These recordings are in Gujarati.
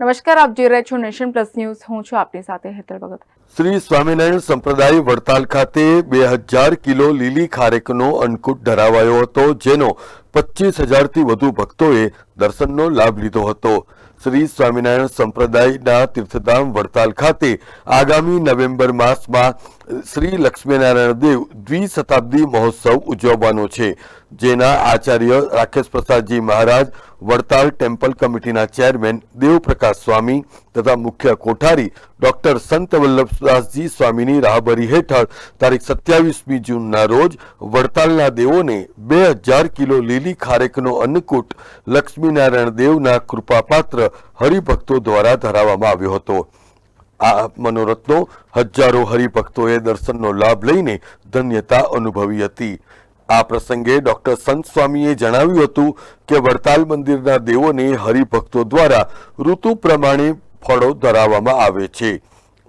નમસ્કાર, આપ જોઈ રહ્યા છો નેશન પ્લસ ન્યૂઝ. હું છું આપની સાથે હેતલ ભગત. શ્રી સ્વામિનારાયણ સંપ્રદાય વડતાલ ખાતે બે હજાર કિલો લીલી ખારેકનો અન્નકૂટ ધરાવાયો હતો, જેનો પચીસ હજારથી વધુ ભક્તોએ દર્શનનો લાભ લીધો હતો. શ્રી સ્વામિનારાયણ સંપ્રદાયના તીર્થધામ વડતાલ ખાતે આગામી નવેમ્બર માસમાં શ્રી લક્ષ્મીનારાયણ દેવ દ્વિશતાબ્દી મહોત્સવ ઉજવવાનો છે. જેના આચાર્ય રાકેશ પ્રસાદજી મહારાજ, વડતાલ ટેમ્પલ કમિટીના ચેરમેન દેવપ્રકાશ સ્વામી તથા મુખ્ય કોઠારી ડોક્ટર સંત વલ્લભદાસજી સ્વામીની રાહબરી હેઠળ તારીખ સત્યાવીસમી જૂનના રોજ વડતાલના દેવોને બે હજાર કિલો લીલી ખારેકનો અન્નકૂટ લક્ષ્મીનારાયણ દેવના કૃપાપાત્ર હરિભક્તો દ્વારા ધરાવવામાં આવ્યો હતો. આ મનોરથનો હજારો હરિભક્તોએ દર્શનનો લાભ લઈને ધન્યતા અનુભવી હતી. આ પ્રસંગે ડોક્ટર સંત સ્વામીએ જણાવ્યું હતું કે વડતાલ મંદિરના દેવોને હરિભક્તો દ્વારા ઋતુ પ્રમાણે ફળો ધરાવવામાં આવે છે.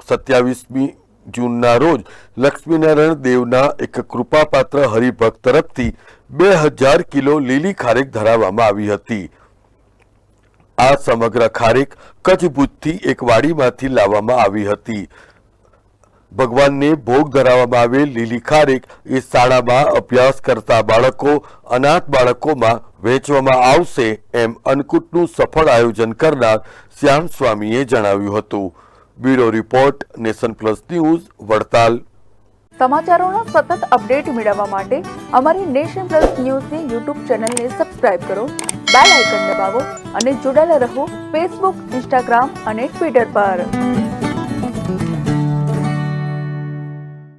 સત્યાવીસમી જૂનના રોજ લક્ષ્મીનારાયણ દેવના એક કૃપાપાત્ર હરિભક્ત તરફથી બે હજાર કિલો લીલી ખારેક ધરાવવામાં આવી હતી. આ સમગ્ર ખારેક કચ્છ ભુજથી એક વાડીમાંથી લાવવામાં આવી હતી. ભગવાનને ભોગ ધરાવવામાં આવેલ લીલી ખારેક એ શાળામાં અભ્યાસ કરતા બાળકો, અનાથ બાળકોમાં વહેંચવામાં આવશે એમ અન્નકૂટનું સફળ આયોજન કરનાર શ્યામ સ્વામીએ જણાવ્યું હતું. Bureau report, nation plus news, Vadtal. સમાચારોના સતત અપડેટ મેળવવા માટે અમારી નેશન પ્લસ ન્યૂઝની યુટ્યુબ ચેનલને સબસ્ક્રાઇબ કરો, બેલ આઇકન દબાવો અને જોડાયેલા રહો ફેસબુક, ઇન્સ્ટાગ્રામ અને ટ્વિટર પર.